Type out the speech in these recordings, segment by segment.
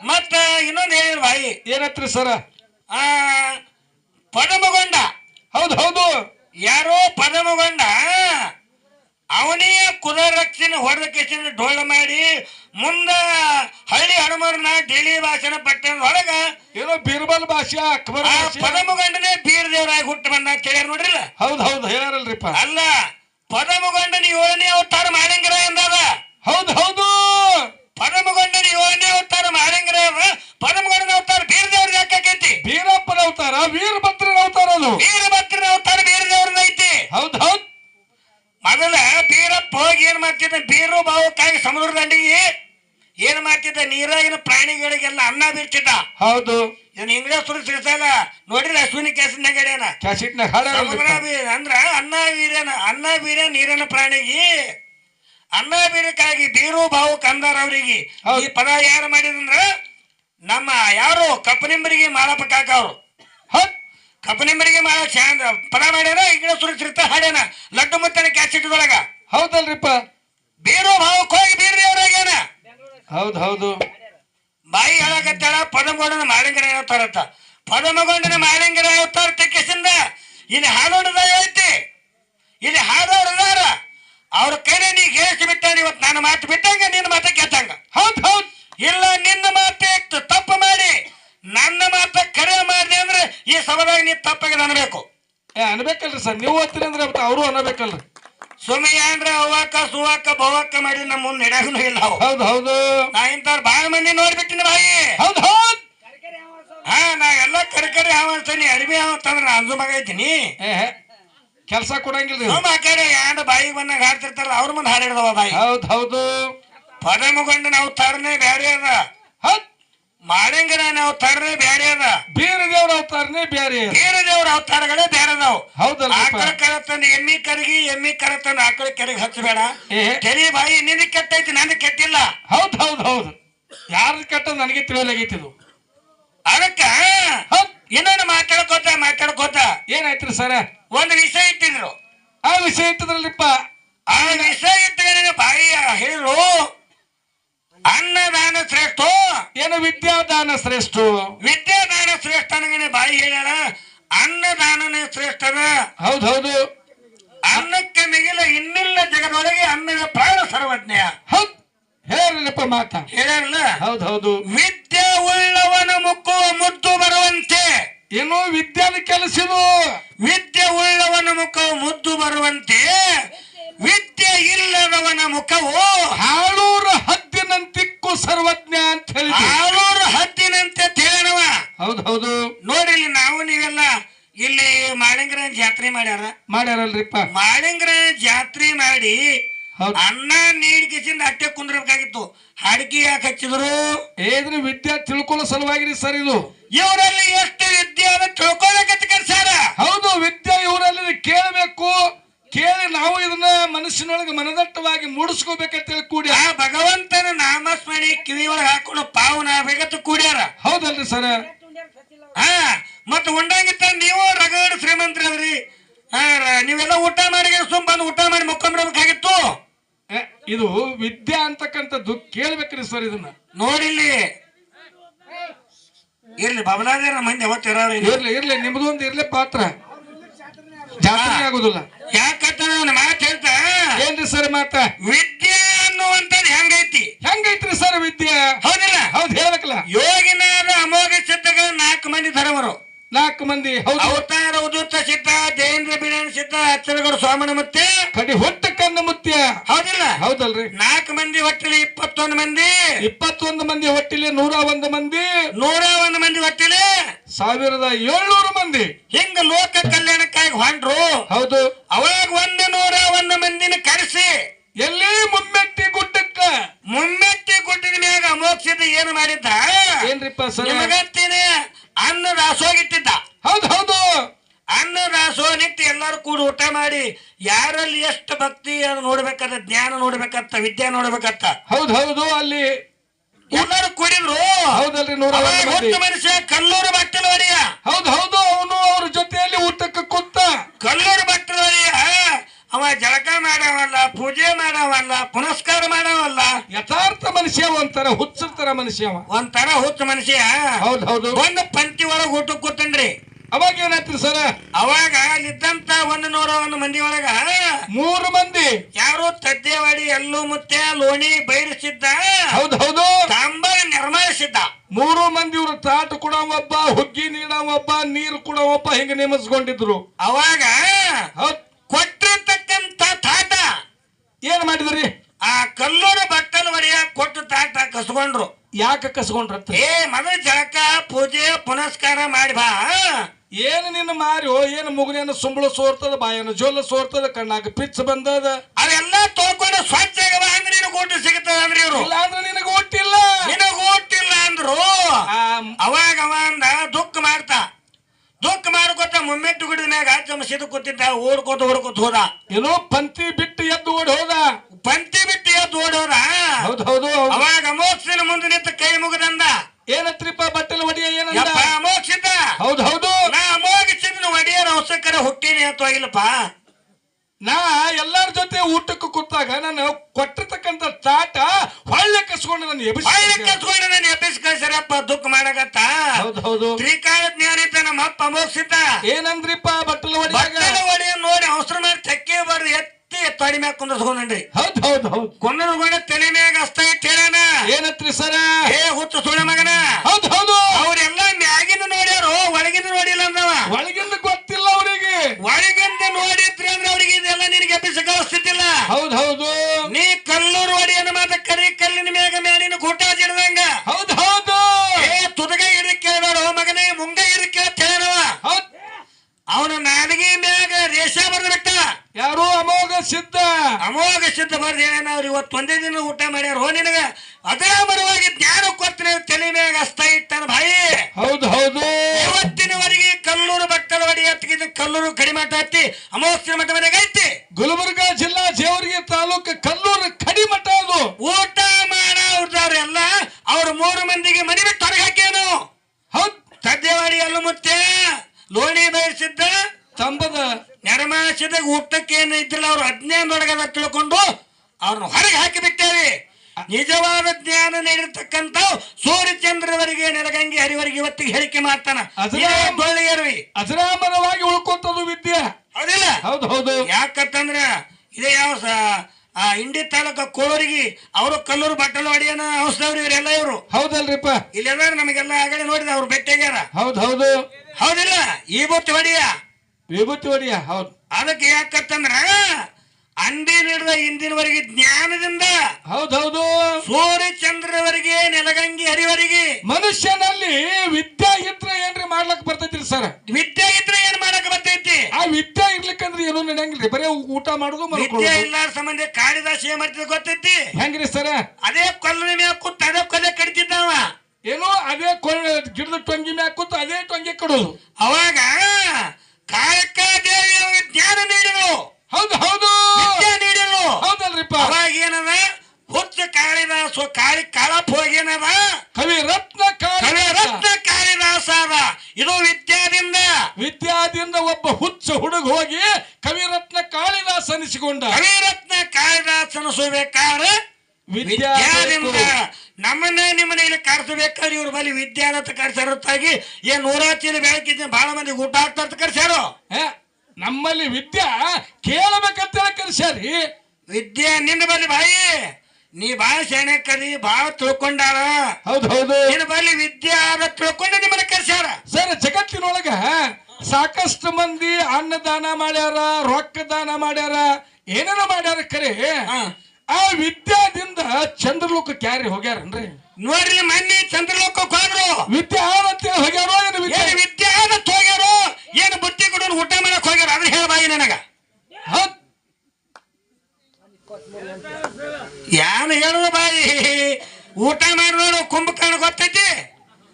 ಮತ್ತ ಇನ್ನೊಂದು ಹೇಳಿ ಬಾಯಿ. ಏನತ್ರಿ ಸರ? ಆ ಪದಮಗೊಂಡ. ಹೌದು ಹೌದು. ಯಾರೋ ಪದಮಗೊಂಡ ಅವನೇ ಕುಲರಕ್ಷಣ ಹೊಡೆದ ಡೋಳ ಡೊಳ್ಳ ಮಾಡಿ ಮುಂದ ಹಳ್ಳಿ ಹನುಮರನ ಡೆಲ್ಲಿ ಭಾಷಣ ಪಟ್ಟಣ ಹೊರಗ ಏನೋ ಬೀರ್ಬಲ್ ಭಾಷೆ ಅಕ್ಬರ್ ಪದಮಗೊಂಡನೇ ಬೀರ್ ದೇವರಾಗಿ ಹುಟ್ಟು ಬಂದ ಅಂತ ಹೇಳ್ಯಾರ ನೋಡ್ರಿಲ್ಲ? ಹೌದು ಹೌದು ಹೇಳಾರಲ್ರಿಪ್ಪ ಅಲ್ಲ ಪದಮಗೊಂಡನ ಏಳನೇ ಅವತಾರ ಮಾಡಂಗಿರ ಎಂದಾದ? ಹೌದು ಹೌದು. ಪದಮಗೊಂಡನ ಏಳನೇ ಅವತಾರ ಮಾಡಂಗಿರ ಪರಮಗೊಂಡನ ಅವತಾರ ಬೀರದೇವ್ರ ಯಾಕೈತಿ ಬೀರಪ್ಪನ ಅವತಾರ ವೀರಭದ್ರನ ಅವತಾರ ಅದು. ವೀರಭದ್ರನ ಅವತಾರ ಬೀರ್ ಐತಿ. ಹೌದು ಹೌದು. ಮೊದಲ ಬೀರಪ್ಪ ಹೋಗಿ ಏನ್ ಮಾಡ್ತಿದ್ದ? ಬೀರು ಭಾವಕ್ಕಾಗಿ ಸಮುದ್ರ ದಂಡಿಗೆ ಏನ್ ಮಾಡ್ತಿದ್ದ? ನೀರಾಗಿನ ಪ್ರಾಣಿಗಳಿಗೆಲ್ಲ ಅನ್ನ ಬೀರ್ತಿದ್ದ. ಹೌದು. ಇದನ್ನ ಇಂಗ್ಲಿಷ್ ತಿಳಿಸಲ್ಲ. ನೋಡ್ರಿ ಅಶ್ವಿನಿ ಕ್ಯಾಸಿನಾಗ ಹೇಳ್ಯಾನ ಕ್ಯಾಸೆಟ್ನಾಗ ಬೀರ ಅಂದ್ರ ಅನ್ನ ವೀರ್ಯನ ಅನ್ನ ವೀರ್ಯ ನೀರಿನ ಪ್ರಾಣಿಗೆ ಅನ್ನ ಬೀರಕ್ಕಾಗಿ ಬೀರು ಬಾವು ಕಂದಾರ ಅವರಿಗೆ. ಈ ಪದ ಯಾರು ಮಾಡಿದಂದ್ರೆ ನಮ್ಮ ಯಾರು ಕಪ್ಪನಿಂಬರಿಗೆ ಮಾಳಪ್ಪ ಕಾಕ ಅವರು. ಕಪ್ಪನಿಂಬರಿಗೆ ಮಾಳ ಚಂದ ಪದ ಮಾಡ್ಯಾರ ಈಗ ಸುರಕ್ಷಿತ ಹಾಡ್ಯಾನ ಲಡ್ಡು ಮುತ್ತನ ಕ್ಯಾಸೆಟ್ದೊಳಗ ಹೌದಲ್ರಿಪ್ಪ. ಬೀರು ಭಾವಕ್ಕೆ ಹೋಗಿ ಬೀರ್ರಿ ಅವ್ರಾಗೇನ ಹೌದು ಹೌದು. ಬಾಯಿ ಹೇಳಕತ್ತಾಳ ಪದಮಗೊಂಡನ ಮಾಳಿಂಗರ ಹೇಳ್ತಾರತ್ತ ಪದಮಗೊಂಡನ ಮಾಳಿಂಗರ ಹೇಳ್ತಾರ ತೆಕ್ಕಿಸಿಂದ ಇಲ್ಲಿ ಹಾಡೋಡದ ಐತಿ. ಇಲ್ಲಿ ಹಾಡೋರದಾರ ಅವ್ರ ಕೈನೇ ನೀ ಹೇಳಿ ಬಿಟ್ಟ ಇವತ್ತು ನನ್ನ ಮಾತು ಬಿಟ್ಟಂಗ ನಿನ್ನ ಮಾತ ಕೆತ್ತಂಗ ಹೌದು ಹೌದು. ಇಲ್ಲ ನಿನ್ನ ಮಾತೆ ಇತ್ತು. ತಪ್ಪು ಮಾಡಿ. ನನ್ನ ಮಾತ ಕರೆ ಮಾಡಿದೆ ಅಂದ್ರೆ ಈ ಸಭದಾಗ ನೀ ತಪ್ಪಾಗಿ ಅನ್ಬೇಕು ಏ ಅನ್ಬೇಕಲ್ರಿ ಸರ್. ನೀವು ಓದ್ತೀರಿ ಅಂದ್ರೆ ಮತ್ತೆ ಅವರು ಅನ್ನಬೇಕಲ್ರಿ. ಸುಮ್ಮನೆ ಏನ್ರ ಅವಾಕ ಸುವಾಕ ಬವಾಕ ಮಾಡಿ ನಮ್ಮ ಮುಂದೆ ನಡೆಯೂ ಇಲ್ಲ ಅವು ಹೌದು ಹೌದು. ನಾ ಇಂಥವ್ರು ಭಾಳ ಮಂದಿ ನೋಡ್ಬಿಟ್ಟಿನಿ ಬಾಯಿ. ಹೌದು ಹೌದು. ಹಾ ನಾ ಎಲ್ಲ ಕರ್ಕರಿ ಹಾವಂತೀನಿ ಅಡಿಮೆ ಹಾವಂತಂದ್ರೆ ನಾನು ಮಗ ಐತೀನಿ. ಏ ಕೆಲಸ ಕೊಡಂಗಿಲ್ಲ ನಮ್ಮ ಆ ಕಡೆ ಯಾಂಡ ಬಾಯಿಗೆ ಬಂದಾಗ ಹಾಡ್ತಿರ್ತಾರಲ್ಲ ಅವ್ರ ಮುಂದೆ ಹಾಡಿಡ್ದವ ಬಾಯಿ. ಹೌದು ಹೌದು. ಪದಮಗೊಂಡ ನಾವು ತರನೇ ಬ್ಯಾರೆ ಅದ. ಹೌದ್. ಮಾಳಿಂಗನ ನಾವು ತರನೇ ಬ್ಯಾರೆ ಅದ. ಬೇರೆ ದೇವ್ರ ಅವತಾರನೇ ಬೇರೆ ಬೇರೆ ದೇವ್ರ ಅವತಾರಗಳೇ ಬೇರೆ ಅದಾವು. ಹೌದು ಆಕಳ ಕರತನ ಎಮ್ಮಿ ಕರಗಿ ಎಮ್ಮಿ ಕರತನ ಆಕಳ ಕೆರೆಗೆ ಹಚ್ಚಬೇಡ. ಕೆರಿ ಬಾಯಿ ನಿನ್ನ ಕೆಟ್ಟೈತಿ ನನ್ನ ಕೆಟ್ಟಿಲ್ಲ. ಹೌದು ಹೌದು ಹೌದು. ಯಾರ್ದು ಕೆಟ್ಟ ನನಗೆ ತಿಳಿಯಲಾಗೈತಿ ಇದು. ಅದಕ್ಕ ಇನ್ನೊಂದು ಮಾತಾಡ್ಕೋತ ಮಾತಾಡ್ಕೋತ. ಏನಾಯ್ತ್ರಿ ಸರ? ಒಂದು ವಿಷಯ ಇಟ್ಟಿದ್ರು. ಆ ವಿಷಯ ಇಟ್ಟದ್ರಲ್ಲಿಪ್ಪ ಆ ವಿಷಯ ಇಟ್ಟ ಬಾಯಿ ಹೇಳು ಅನ್ನದಾನ ಶ್ರೇಷ್ಠ. ಏನು ವಿದ್ಯಾದಾನ ಶ್ರೇಷ್ಠ? ವಿದ್ಯಾದಾನ ಶ್ರೇಷ್ಠ ನನಗನೆ ಬಾಯಿ ಹೇಳ್ಯಾರ ಅನ್ನದಾನನೇ ಶ್ರೇಷ್ಠದ ಹೌದು ಹೌದು ಅನ್ನಕ್ಕೆ ಮಿಗಿಲ ಇನ್ನಿಲ್ಲ ಜಗದೊಳಗೆ ಅನ್ನದ ಪ್ರಾಣ ಸರ್ವಜ್ಞ ಹೌದ್. ಮಾತಾ. ಮಾತ ಹೌದೌದು. ಹೌದು ಹೌದು ವಿದ್ಯೆ ಉಳ್ಳವನ ಮುಕ್ಕುವ ಮುದ್ದು ಬರುವಂತೆ. ಏನೋ ವಿದ್ಯಾದ ಕೆಲಸಿದು. ವಿದ್ಯೆ ಉಳ್ಳವನ ಮುಖ ಮುದ್ದು ಬರುವಂತೆ ವಿದ್ಯೆ ಇಲ್ಲದವನ ಮುಖವು ಹಾಳೂರ ಹದ್ದಿನಂತಿಕ್ಕು ಸರ್ವಜ್ಞ ಅಂತ ಹೇಳಿ ಹಾಳೂರ ಹದ್ದಿನಂತೆ ತೇಣವ ಹೌದು ಹೌದು. ನೋಡ್ರಿ ಇಲ್ಲಿ ನಾವು ನೀವೆಲ್ಲ ಇಲ್ಲಿ ಮಾಳಿಂಗ್ರ ಜಾತ್ರೆ ಮಾಡ್ಯಾರ. ಮಾಡ್ಯಾರಲ್ರಿಪ್ಪ. ಮಾಳಿಂಗ್ರ ಜಾತ್ರೆ ಮಾಡಿ ಅನ್ನ ನೀಡ್ಕಿಸಿಂದ ಅಟ್ಟೆ ಕುಂದ್ರಬೇಕಾಗಿತ್ತು. ಹಾಡಿಕೆ ಯಾಕೆ ಹಚ್ಚಿದ್ರು? ಏನ್ರಿ ವಿದ್ಯೆ ತಿಳ್ಕೊಳ್ಳೋ ಸಲುವಾಗಿ ಸರ್ ಇದು. ಇವರಲ್ಲಿ ಎಷ್ಟು ವಿದ್ಯೆ ಅದ ತಿಳ್ಕೊಳಕತ್ತ ಸರ್. ಹೌದು ವಿದ್ಯೆ ಇವರಲ್ಲಿ ಕೇಳಬೇಕು. ಕೇಳಿ ನಾವು ಇದನ್ನ ಮನಸ್ಸಿನೊಳಗೆ ಮನದಟ್ಟವಾಗಿ ಮೂಡಿಸ್ಕೋಬೇಕಂತ ಹೇಳಿ ಕೂಡಿ. ಆ ಭಗವಂತನ ನಾಮಸ್ಮರಣೆ ಕಿವಿ ಒಳಗೆ ಹಾಕೊಂಡು ಪಾವನ ಬೇಕತ್ತು ಕೂಡ್ಯಾರ. ಹೌದಲ್ರಿ ಸರ್. ಹಾ ಮತ್ತೆ ಉಂಡಂಗಿತ್ತ ನೀವು ರಗಡ ಶ್ರೀಮಂತರದ್ರಿ ಹಾ ರ- ನೀವೆಲ್ಲ ಊಟ ಮಾಡಿ ಸುಮ್ ಬಂದು ಊಟ ಮಾಡಿ ಮುಕ್ಕೊಂಡ್ಬಿಡ್ಬೇಕಾಗಿತ್ತು ಏ, ಇದು ವಿದ್ಯಾ ಅಂತಕ್ಕಂಥದ್ದು ಕೇಳ್ಬೇಕ್ರಿ ಸರ್ ಇದನ್ನ. ನೋಡಿಲ್ಲಿ. ಇರ್ಲಿ ಬಬಲಾದೇರ ಮಂದಿ ಯಾವತ್ತಿರೋರು ಇರ್ಲಿ ಇರ್ಲಿ ನಿಮ್ದು ಒಂದು ಇರ್ಲಿ ಪಾತ್ರ. ಜಾತ್ರೆ ಆಗುದಿಲ್ಲ. ಯಾಕಂತ ನಾನು ಮಾತು ಹೇಳ್ತಾ? ಏನ್ರಿ ಸರ್ ಮಾತ? ವಿದ್ಯೆ ಅನ್ನುವಂಥದ್ದು ಹೆಂಗೈತಿ? ಹೆಂಗೈತ್ರಿ ಸರ್ ವಿದ್ಯೆ? ಹೌದಿಲ್ಲ. ಹೌದು ಹೇಳ್ಬೇಕಲ್ಲ. ಯೋಗಿನಾದ ಅಮೋಘ ಸಿದ್ಧಗಳು ನಾಲ್ಕು ಮಂದಿ ಧರ್ಮರು. ನಾಲ್ಕು ಮಂದಿ ಹೌದು. ಅವತಾರ ಉದುತ್ತ ಸಿದ್ಧ ಜಯೇಂದ್ರ ಬಿಡಾಣ ಸಿದ್ಧ ಅಚ್ಚರಗೌಡ ಸ್ವಾಮನ ಮತ್ತೆ ಕಡಿ ಹೊಟ್ಟ ಕಣ್ಣ ಮುತ್ಯ. ಹೌದಿಲ್ಲ? ಹೌದಲ್ರಿ. ನಾಲ್ಕು ಮಂದಿ ಹೊಟ್ಟಿಲಿ ಇಪ್ಪತ್ತೊಂದು ಮಂದಿ. ಇಪ್ಪತ್ತೊಂದು ಮಂದಿ ಹೊಟ್ಟಿಲಿ ನೂರ ಒಂದು ಮಂದಿ. ನೂರ ಒಂದು ಮಂದಿ ಹೊಟ್ಟಿಲಿ. ಸಾವಿರದ ಏಳ್ನೂರು ಮಂದಿ. ಹಿಂಗ ಲೋಕ ಕಲ್ಯಾಣಕ್ಕಾಗಿ ಹೊಂಡ್ರು ಹೌದು. ಅವಾಗ ಒಂದು ನೂರ ಒಂದು ಮಂದಿನ ಕರೆಸಿ. ಎಲ್ಲಿ ಮುಮ್ಮೆಟ್ಟಿ ಗುಡ್ಡಕ್ಕ? ಮುಮ್ಮೆಟ್ಟಿ ಗುಡ್ಡದ ಮ್ಯಾಗ ಅಮೋಕ್ಷದ ಏನು ಮಾಡಿದ್ದ? ಏನ್ರಿಪ್ಪ ಸರ್? ನಿಮಗತ್ತೇನೆ ಅನ್ನ ದಾಸೋಗಿಟ್ಟಿದ್ದ ಹೌದು ಹೌದು ಅನ್ನ ದಾಸೋಹ ನಿಂತು ಎಲ್ಲರೂ ಕೂಡ ಊಟ ಮಾಡಿ ಯಾರಲ್ಲಿ ಎಷ್ಟು ಭಕ್ತಿ ಅದು ನೋಡ್ಬೇಕಂತ ಜ್ಞಾನ ವಿದ್ಯಾ ವಿದ್ಯೆ ನೋಡ್ಬೇಕಂತ. ಹೌದು ಹೌದು ಅಲ್ಲಿ ಎಲ್ಲರೂ ಕೂಡಿದ್ರು. ಹೌದಲ್ರಿ ನೂರ ಮನುಷ್ಯ ಕಲ್ಲೂರು ಬಟ್ಟಲು ಒಡೆಯ ಹೌದು ಹೌದು ಅವನು ಅವ್ರ ಜೊತೆಯಲ್ಲಿ ಊಟಕ್ಕೆ ಕೂತ. ಕಲ್ಲೂರು ಬಟ್ಟಲು ಒಡೆಯ ಅವ ಜಳಕ ಮಾಡವಲ್ಲ ಪೂಜೆ ಮಾಡವಲ್ಲ ಪುನಸ್ಕಾರ ಮಾಡವಲ್ಲ. ಯಥಾರ್ಥ ಮನುಷ್ಯ ಒಂಥರ ಹುಚ್ಚರ ಮನುಷ್ಯ ಅವ. ಒಂಥರ ಹುಚ್ಚ ಮನುಷ್ಯ. ಹೌದ್ ಹೌದು. ಒಂದು ಪಂಕ್ತಿ ಒಳಗೆ ಊಟಕ್ಕೆ ಕೂತನ್ರಿ. ಅವಾಗ ಏನಾಯ್ತು ಸರ? ಅವಾಗ ಅಲ್ಲಿದ್ದಂತ ಒಂದು ನೂರ ಒಂದು ಮಂದಿ ಒಳಗ ಮೂರು ಮಂದಿ. ಯಾರು ತದ್ದೇವಾಡಿ ಎಲ್ಲೂ ಮುತ್ತೆ ಲೋಣಿ ಬೈರಿಸಿದ್ದ. ಹೌದು ಹೌದು. ತಾಂಬರ ನಿರ್ಮಾಯಿಸಿದ್ದ. ಮೂರು ಮಂದಿ ಇವರು ತಾಟ ಕೂಡ ಒಬ್ಬ ಹುಗ್ಗಿ ನೀಡ ಒಬ್ಬ ನೀರು ಕೂಡ ಒಬ್ಬ ಹಿಂಗ ನೇಮಿಸ್ಕೊಂಡಿದ್ರು. ಅವಾಗ ಕೊಟ್ಟಿರ್ತಕ್ಕಂತ ತಾಟ. ಏನ್ ಮಾಡಿದ್ರಿ? ಆ ಕಲ್ಲೂರು ಬಟ್ಟಲು ಒಡೆಯ ಕೊಟ್ಟು ತಾಟ ಕಸ್ಕೊಂಡ್ರು. ಯಾಕೆ ಕಸ್ಕೊಂಡ್ರತ್ತ? ಏ ಜಳಕ ಪೂಜೆ ಪುನಸ್ಕಾರ ಮಾಡಿ ಬಾ ಏನು ನಿನ್ನ ಮಾರಿ ಏನು ಮುಗುನೇನ ಸುಂಬಳ ಸೋರ್ತದ ಬಾಯನ ಜೋಲ ಸೋರ್ತದ ಕಣ್ಣಾಗ ಪಿಚ್ ಬಂದದ? ಅದೆಲ್ಲ ತೊಳ್ಕೊಂಡು ಸ್ವಚ್ಛ ಬಾ ಅಂದ್ರೆ ನಿನಗೆ ಸಿಗುತ್ತದ ಅಂದ್ರೆ ಇವ್ರು? ಇಲ್ಲ ಅಂದ್ರೆ ನಿನಗೆ ಒಟ್ಟಿಲ್ಲ. ನಿನಗ ಗೊತ್ತಿಲ್ಲ ಅಂದ್ರು. ಅವಾಗ ಅವ ಅಂದ ದುಃಖ ಮಾಡ್ತಾ. ದುಃಖ ಮಾಡ್ಕೊತ ಮುಮ್ಮೆಟ್ಟು ಗುಡಿದ ಮ್ಯಾಗ ಚಮಸಿದ ಕೂತಿದ್ದ ಓಡ್ಕೋತ ಓಡ್ಕೋತ ಹೋದ. ಏನೋ ಪಂತಿ ಬಿಟ್ಟು ಎದ್ದು ಓಡಿ ಹೋದ. ಪಂಕ್ತಿ ಬಿಟ್ಟು ಎದ್ದು ಓಡೋರ? ಹೌದ್ ಹೌದು ಹೌದು. ಅವಾಗ ಅಮೋಕ್ಷಿನ ಮುಂದೆ ನಿಂತ ಕೈ ಮುಗದಂದ. ಏನತ್ರಿಪ್ಪ ಬಟ್ಟಲು ಒಡೆಯ ಏನಪ್ಪ ಅಮೋಕ್ಷಿತ ಹೌದ್ ಹೌದು. ನಾ ಅಮೋಕ್ಷಿತ ಒಡೆಯರ ಹೊಸಕರ ಹುಟ್ಟಿನಿ ಅಂತ ಇಲ್ಲಪ್ಪ ನಾ ಎಲ್ಲಾರ ಜೊತೆ ಊಟಕ್ಕೆ ಕೂತಾಗ ನಾನು ಕೊಟ್ಟಿರ್ತಕ್ಕಂತ ತಾಟ ಹೊಳ್ಳೆ ಕಸ್ಕೊಂಡು ನಾನು ಎಬಿಸ್ ಹೊಳ್ಳೆ ಕಸ್ಕೊಂಡು ನಾನು ಎಬಿಸ್ ಕಳ್ಸರಪ್ಪ ದುಃಖ ಮಾಡಕತ್ತ? ಹೌದ್ ಹೌದು. ತ್ರಿಕಾಲ ಜ್ಞಾನ ಇದ್ದ ನಮ್ಮ ಅಪ್ಪ ಅಮೋಕ್ಷಿತ ಏನಂದ್ರಿಪ್ಪ ಬಟ್ಟಲು ಒಡೆಯ ಬಟ್ಟಲ ಒಡೆಯ ನೋಡಿ ಅವಸರ ಮಾಡಿ ತೆಕ್ಕೆ ಬರ್ರಿ ಎತ್ತಿ ತೊಡಿ ಮ್ಯಾಗ ಕುಂದರ್ಸ್ಕೊಂಡ್ರಿ ಹೌದ್ ಹೌದ್ ಹೌದ್. ಕುಂದರ್ಕೊಂಡ ತಲೆ ಮ್ಯಾಗ ಅಸ್ತ ಇಟ್ಟು ಹೇಳ್ಯಾನ. ಏನತ್ರಿ ಸರ? ಹೇ ಹುಚ್ಚು ಸುಳ್ಳ ಮಗನ. ಹೌದ್ ಹೌದು. ಅವ್ರೆಲ್ಲ ಮ್ಯಾಗಿನ ನೋಡ್ಯಾರು ಒಳಗಿನ ನೋಡಿಲ್ಲ ಅಂದವ. ಒಳಗಿಂದ ಗೊತ್ತಿಲ್ಲ ಅವರಿಗೆ. ಒಳಗಿಂದ ನೋಡಿದ್ರಿ ಅಂದ್ರೆ ಅವ್ರಿಗೆ ಇದೆಲ್ಲ ನಿನಗೆ ಎಬ್ಬಿಸ ಕಳಿಸ್ತಿದ್ದಿಲ್ಲ ಹೌದ್ ಹೌದು ನೀ ಕಲ್ಲೂರು ಒಡೆಯನ ಮಾತ ಕರಿ ಕಲ್ಲಿನ ಮ್ಯಾಗ ಮ್ಯಾಲಿನ ಕೂಟ ಜಿಡ್ದಂಗ ಹೌದ್ ಹೌದು ಏ ತುದಗ ಇರು ಕೇಳಬೇಡ ಮಗನೇ ಮುಂಗ ಇರು ಕೇಳ್ತೇನವ ಹೌದ್ ಅವನ ನಾಲಿಗೆ ಮ್ಯಾಗ ರೇಷ ಬರ್ದ ಬಿಟ್ಟ ಯಾರು ಅಮೋಘ ಸಿದ್ಧ ಅಮೋಘ ಸಿದ್ಧ ಬರ್ದ ಏನ ಅವ್ರು ಇವತ್ತು ಒಂದೇ ದಿನ ಊಟ ಮಾಡ್ಯಾರ? ಹೋ ನಿನಗ. ಅದರ ಮರವಾಗಿ ಜ್ಞಾನ ಕೊಟ್ಟರೆ ತಲೆ ಮ್ಯಾಗ ಹಸ್ತ ಇಟ್ಟನ ಭಾಯಿ. ಹೌದು ಹೌದು. ಇವತ್ತಿನವರೆಗೆ ಕಲ್ಲೂರು ಭಕ್ತರ ಒಡಿ ಹತ್ತಿಗಿದ ಕಲ್ಲೂರು ಕಡಿಮೆ ಹತ್ತಿ ಅಮಾವಾಸ್ಯ ಮಠ ಮನೆಗೆ ಐತಿ. ಗುಲ್ಬರ್ಗ ಜಿಲ್ಲಾ ಜೇವರ್ಗಿ ತಾಲೂಕು ಕಲ್ಲೂರು ಕಡಿಮಠ ಅದು. ಊಟ ಮಾಡೋರ್ದವ್ರೆಲ್ಲ ಅವ್ರ ಮೂರು ಮಂದಿಗೆ ಮನೆ ಬಿಟ್ಟು ಹೊರಗೆ ಹಾಕ್ಯಾನು. ಹೌದು. ಸದ್ಯವಾಡಿ ಎಲ್ಲ ಮುತ್ತೆ ಲೋಣಿ ಬಯಸಿದ್ದ ತಂಬದ. ನೆರಮಾಸಿದಾಗ ಊಟಕ್ಕೆ ಏನು ಇದ್ರಲ್ಲ ಅವ್ರು ಅಜ್ಞಾನದೊಳಗದ ತಿಳ್ಕೊಂಡು ಅವ್ರನ್ನ ಹೊರಗೆ ಹಾಕಿ ಬಿಟ್ಟೇವಿ ನಿಜವಾದ ಜ್ಞಾನ ನೀಡಿರ್ತಕ್ಕಂಥ ಸೂರ್ಯಚಂದ್ರವರಿಗೆ ನೆಲಗಂಗಿ ಹರಿವರಿಗೆ ಇವತ್ತಿಗೆ ಹೇಳಿಕೆ ಮಾಡ್ತಾನ. ಅಜರಾಮರವಾಗಿ ಉಳ್ಕೊಂತದ್ದು ವಿದ್ಯೆ. ಹೌದಿಲ್ಲ? ಹೌದು ಹೌದು. ಯಾಕಂತಂದ್ರ ಇದೇ ಯಾವ ಆ ಇಂಡಿ ತಾಲೂಕ ಕೋಳೂರಿಗೆ ಅವರು ಕಲ್ಲೂರು ಬಟ್ಟಲು ಅಡಿಯನ ಔಷಧವ್ರು ಇವರೆಲ್ಲ ಇವರು. ಹೌದಲ್ರಿಪ್ಪ. ಇಲ್ಲೆಲ್ಲ ನಮಗೆಲ್ಲ ಆಗಲಿ ನೋಡಿದ ಅವ್ರು ಬೆಟ್ಟೆಗ್ಯಾರ. ಹೌದ್ ಹೌದು. ಹೌದಿಲ್ಲ? ಈ ಬುತ್ತಿ ಹೊಡಿಯ. ವಿಭೂತಿ ಹೊಡಿಯ ಹೌದು. ಅದಕ್ಕೆ ಯಾಕಂತಂದ್ರ ಅಂದಿನ ಹಿಡಿದ ಇಂದಿನವರೆಗೆ ಜ್ಞಾನದಿಂದ ಹೌದೌದು. ಹೌದು ಸೂರ್ಯ ಚಂದ್ರವರೆಗೆ ನೆಲಗಂಗಿ ಹರಿವರಿಗೆ ಮನುಷ್ಯನಲ್ಲಿ ವಿದ್ಯೆ ಇದ್ರೆ ಏನ್ರಿ ಮಾಡ್ಲಕ್ ಬರ್ತೈತ್ರಿ ಸರ್? ವಿದ್ಯೆ ಇದ್ರೆ ಏನ್ ಮಾಡಕ್ ಬರ್ತೈತಿ? ಆ ವಿದ್ಯೆ ಇರ್ಲಿಕ್ಕಂದ್ರೆ ಏನೂ ನಡೆಯಂಗಿಲ್ರಿ ಬರೀ ಊಟ ಮಾಡುದು ವಿದ್ಯೆ ಇಲ್ಲ ಸಂಬಂಧ ಕಾಳಿದಾಸ ಏನ್ ಮಾಡ್ತಿದ್ ಗೊತ್ತೈತಿ? ಹೆಂಗ್ರಿ ಸರ? ಅದೇ ಕೊಲ್ಲಿ ಮ್ಯಾಗ ಕೂತ್ ಅದೇ ಕೊಲೆ ಕಡಿತಿದ್ದಾವ ಏನೋ ಅದೇ ಕೊಲ್ಲ ಗಿಡದ ಟೊಂಗಿ ಮ್ಯಾಗ ಕೂತು ಅದೇ ಟೊಂಗಿ ಕಡೋದು. ಅವಾಗ ಕಾಯಕ ದೇವಿ ಅವ್ರಿಗೆ ಜ್ಞಾನ ನೀಡಿದ್ರು ಹೌದು ಹೌದು ವಿದ್ಯೆ ನೀಡಿದ್ರು ಹೌದಲ್ರಿಪ್ಪ ಅವಾಗ ಏನದ ಹುಚ್ಚ ಕಾಳಿದಾಸ ಕಾಳಿ ಕಾಳಪ್ಪ ಹೋಗಿ ಏನದ ಕವಿ ರತ್ನ ಕವಿ ಕಾಳಿ ರತ್ನ ಕಾಳಿದಾಸ ಅದ ಇದು ವಿದ್ಯಾದಿಂದ. ವಿದ್ಯಾದಿಂದ ಒಬ್ಬ ಹುಚ್ಚ ಹುಡುಗ ಹೋಗಿ ಕವಿರತ್ನ ಕಾಳಿದಾಸ ಅನಿಸಿಕೊಂಡ ಕವಿರತ್ನ ಕಾಳಿದಾಸ ಅನಿಸಬೇಕಾದ್ರೆ ವಿದ್ಯಾ ವಿದ್ಯಾದಿಂದ. ನಮ್ಮನ್ನ ನಿಮ್ಮನ್ನ ಇಲ್ಲಿ ಕರ್ಸಬೇಕಾದ್ರೆ ಇವ್ರ ಬಲಿ ವಿದ್ಯಾನಂತ ಕರ್ಸ್ಯಾರ ಹೊರತಾಗಿ ಏನ್ ನೂರಾ ಚೀಲ ಬೆಳಕಿದ್ದ ಬಹಳ ಮಂದಿ ಊಟ ಆಗ್ತಾರ ಕರ್ಸ್ಯಾರು. ನಮ್ಮಲ್ಲಿ ವಿದ್ಯಾ ಕೇಳಬೇಕಂತ ಕರ್ಸ್ಯಾರಿ. ವಿದ್ಯಾ ನಿನ್ನ ಬಳಿ ಬಾಯಿ. ನೀ ಬಾಳ ಶಾಣೆ ಕಲಿ ಬಾಳ ತಿಳ್ಕೊಂಡಾರ. ಹೌದು ಹೌದು. ನಿನ್ನ ಬಳಿ ವಿದ್ಯಾ ಅದ ತಿಳ್ಕೊಂಡು ನಿಮ್ಮನ್ನ ಕರ್ಸ್ಯಾರ ಸರ್ ಜಗತ್ತಿನೊಳಗ ಸಾಕಷ್ಟು ಮಂದಿ ಅನ್ನದಾನ ಮಾಡ್ಯಾರ ರೊಕ್ಕ ದಾನ ಮಾಡ್ಯಾರ ಏನೇನ ಮಾಡ್ಯಾರ ಕರೆ. ಆ ವಿದ್ಯಾದಿಂದ ಚಂದ್ರಲೋಕ ಕ್ಯಾರಿ ಹೋಗ್ಯಾರನ್ರಿ? ನೋಡ್ರಿ ಮನ್ನಿ ಚಂದ್ರಲೋಕ ಹೋದ್ರು. ವಿದ್ಯೆ ಆನಂತೇಳಿ ಹೋಗ್ಯಾರೋ ಏನು ವಿದ್ಯೆ? ಹೋಗ್ಯಾರು ಏನು ಬುಟ್ಟಿ ಕೊಡೋನು ಊಟ ಮಾಡಕ್ ಹೋಗ್ಯಾರ ಅದ್ರ ಹೇಳ್ಬಾಯಿ ನನಗ. ಹೌದ್. ಯಾನು ಹೇಳುವ ಬಾಯಿ? ಊಟ ಮಾಡಿ ನೋಡು ಕುಂಭಕರ್ಣ ಗೊತ್ತೈತಿ?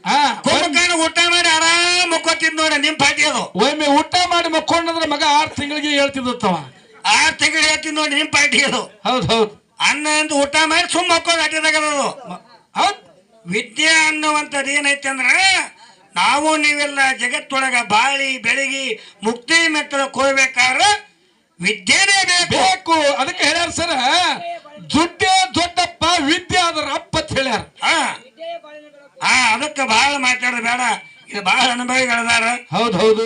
ಹಾ ಕುಂಭಕರ್ಣ ಊಟ ಮಾಡಿ ಆರಾಮ್ ಮುಕ್ಕೋತಿದ್ ನೋಡ ನಿಮ್ ಪಾಟಿ ಅದು. ಒಮ್ಮೆ ಊಟ ಮಾಡಿ ಮಕ್ಕೊಂಡ್ರೆ ಮಗ ಆರ್ ತಿಂಗಳಿಗೆ ಹೇಳ್ತಿದ್ದವ ಆರ್ ತಿಂಗಳಿಗೆ ಹೇಳ್ತೀನಿ ನೋಡಿ ನಿಮ್ ಪಾಟಿ ಅದು. ಹೌದ್ ಹೌದು. ಅನ್ನ ಅಂತ ಊಟ ಮಾಡಿ ಸುಮ್ಮ ಮಕ್ಕೋದು ಹೌದ್. ವಿದ್ಯೆ ಅನ್ನುವಂಥದ್ದು ಏನೈತೆ ಅಂದ್ರೆ ನಾವು ನೀವೆಲ್ಲ ಜಗತ್ತೊಳಗ ಬಾಳಿ ಬೆಳಗಿ ಮುಕ್ತಿ ಮೆತ್ತಲು ಹೋಗ್ಬೇಕಾದ್ರೆ ವಿದ್ಯೆನೇ ಬೇಕು. ಅದಕ್ಕೆ ಹೇಳ್ಯಾರ ಸರ ದುಡ್ಡೇ ದೊಡ್ಡಪ್ಪ ವಿದ್ಯೆ ಅದರ ಅಪ್ಪ ಅಂತ ಹೇಳ್ಯಾರ. ಹಾ. ಹಾ ಅದಕ್ಕೆ ಬಹಳ ಮಾತಾಡ ಬೇಡ. ಇದು ಬಹಳ ಅನುಭವಿಗಳದಾರ. ಹೌದು ಹೌದು.